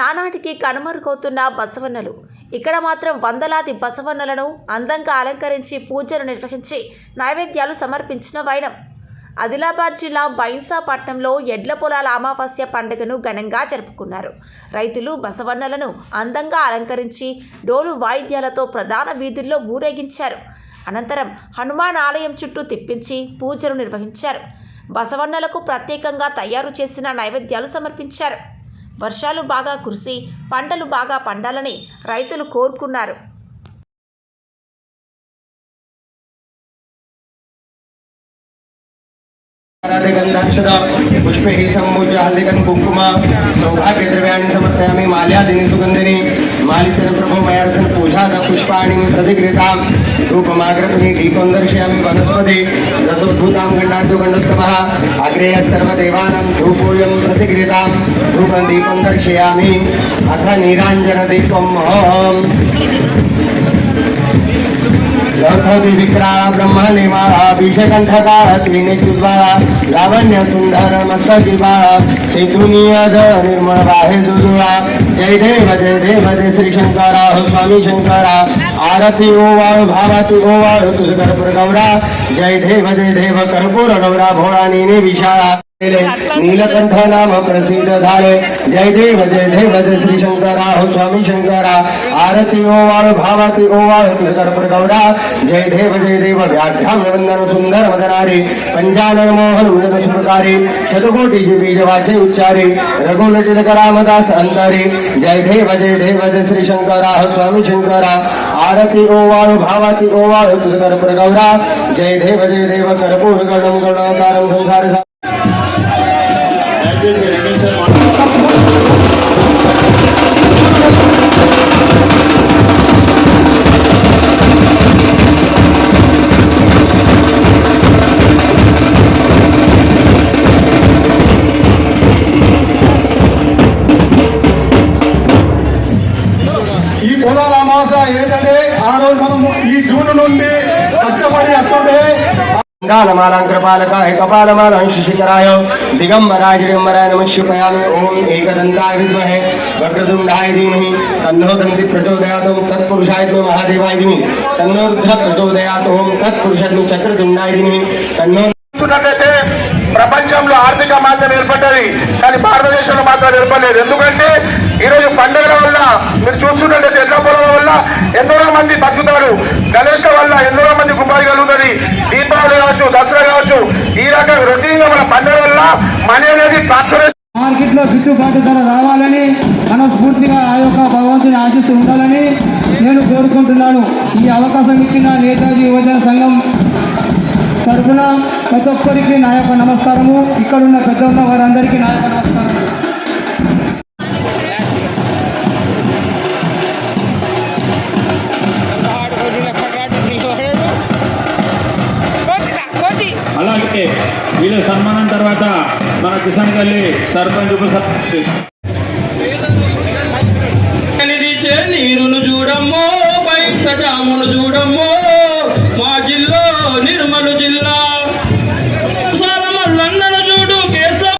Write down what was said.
నానాటికి కనుమరుగవుతున్న బసవన్నలు. ఇక్కడ మాత్రం వందలాది బసవన్నలను అందంగా అలంకరించి పూజలు నిర్వహించి నైవేద్యాలు సమర్పించిన వైనం. ఆదిలాబాద్ జిల్లా బైన్సాపట్నంలో ఎడ్ల పొలాల అమావాస్య పండుగను ఘనంగా జరుపుకున్నారు. రైతులు బసవన్నలను అందంగా అలంకరించి డోలు వాయిద్యాలతో ప్రధాన వీధుల్లో ఊరేగించారు. అనంతరం హనుమాన్ ఆలయం చుట్టూ తిప్పించి పూజలు నిర్వహించారు. బసవన్నలకు ప్రత్యేకంగా తయారు చేసిన నైవేద్యాలు సమర్పించారు. వర్షాలు బాగా కురిసి పంటలు బాగా పండాలని రైతులు కోరుకున్నారు. గంధాక్షర పుష్పై సంభూజ హల్దికం కుంకుమ సౌభాగ్య ద్రవ్యాన్ని సమర్పయామి మాల్యాదిని సుగంధిని. प्रभो मयार्थं पूजाद पुष्पाणि प्रतिगृतां धूपमाग्रतनि दीपं दर्शयामि वनस्पति, रसोद्भूतां गण्डार्दो गण्डोत्तमः अग्रेय सर्वदेवानां धूपोऽयं प्रतिगृतां धूपं दीपं दर्शयामि, अथ नीराञ्जनदीपम् ॐ लौथोदि विक्राळ ब्रह्मणे माळाभिषेकंठकाळ त्रिनेत्युद्वाळा लावण्य सुंदर मस्तकी बाळा दुनियाद निर्मळ बाहे जुजुळा जय देव जय देव जय श्री शंकरा स्वामी शंकरा आरती ओवाळ भावाती ओवाळ तुझ कर्पूर गौरा जय देव जय देव कर्पूर गौरा भोळा नेने विशाळा नीलकंठ नाम प्रसिद्ध धारे जय देव जय देव, जय श्री शंकरा हो स्वामी शंकरा। आरती ओवाळ, भावाती ओवाळ तुझ कर्पूर गौरा जय देव जय देव व्याघ्याम वंदन, सुंदर वदनारे। पंचानन मोहन मृद शुभकारी शतकोटीचे बीज वाचे उच्चारे। रघुनटित करामदास अंतरे जय देव जय देव, जय श्री शंकरा हो स्वामी शंकरा। आरती ओवाळ, भावाती ओवाळ तुझ कर्पूर गौरा जय देव जय देव, कर्पूर गणम गणकारम संसार పొలాల అమాస ఏంటంటే ఆ రోజు మనం ఈ జూన్ నుండి కష్టపడి అట్టుంటే గంగానమానం కృపాలకాయ కపాలమానం శిశిఖరాయ దిగంబరాయ దిగంబరాయ నమ శివయామి ఓం ఏకదంతాయ విద్వహే వక్రతుండాయ ధీమహి తన్నో దంతి ప్రచోదయాత్ ఓం తత్పురుషాయ తో మహాదేవాయ ధీమి తన్నో రుద్ర ఓం తత్పురుషాగ్ని చక్రతుండాయ ధీమి తన్నో ప్రపంచంలో ఆర్థిక మాత్రం ఏర్పడ్డది కానీ భారతదేశంలో మాత్రం ఏర్పడలేదు. ఎందుకంటే ఈరోజు పండుగల వల్ల మీరు చూస్తున్నట్లయితే ఎన్నో వల్ల ఎందరో మంది బతుకుతారు. గణేష్ వల్ల ఎందరో మంది ఉపాధి కలుగుతుంది. దీపావళి కావచ్చు దసరా కావచ్చు ఈ రకంగా రొటీన్గా మన పండుగ వల్ల మనీ అనేది మార్కెట్ మార్కెట్లో గిట్టుబాటు ధర రావాలని మనస్ఫూర్తిగా ఆ యొక్క భగవంతుని ఆశిస్తూ ఉండాలని నేను కోరుకుంటున్నాను. ఈ అవకాశం ఇచ్చిన నేతాజీ యువజన సంఘం తరఫున ప్రతి ఒక్కరికి నా యొక్క నమస్కారము. ఇక్కడున్న పెద్ద ఉన్న వారందరికీ నా యొక్క నమస్కారం. వీళ్ళ సన్మానం తర్వాత మన కిషన్ గల్లి సర్పంచ్ ఉప నీరును చూడమ్మో పై సజామును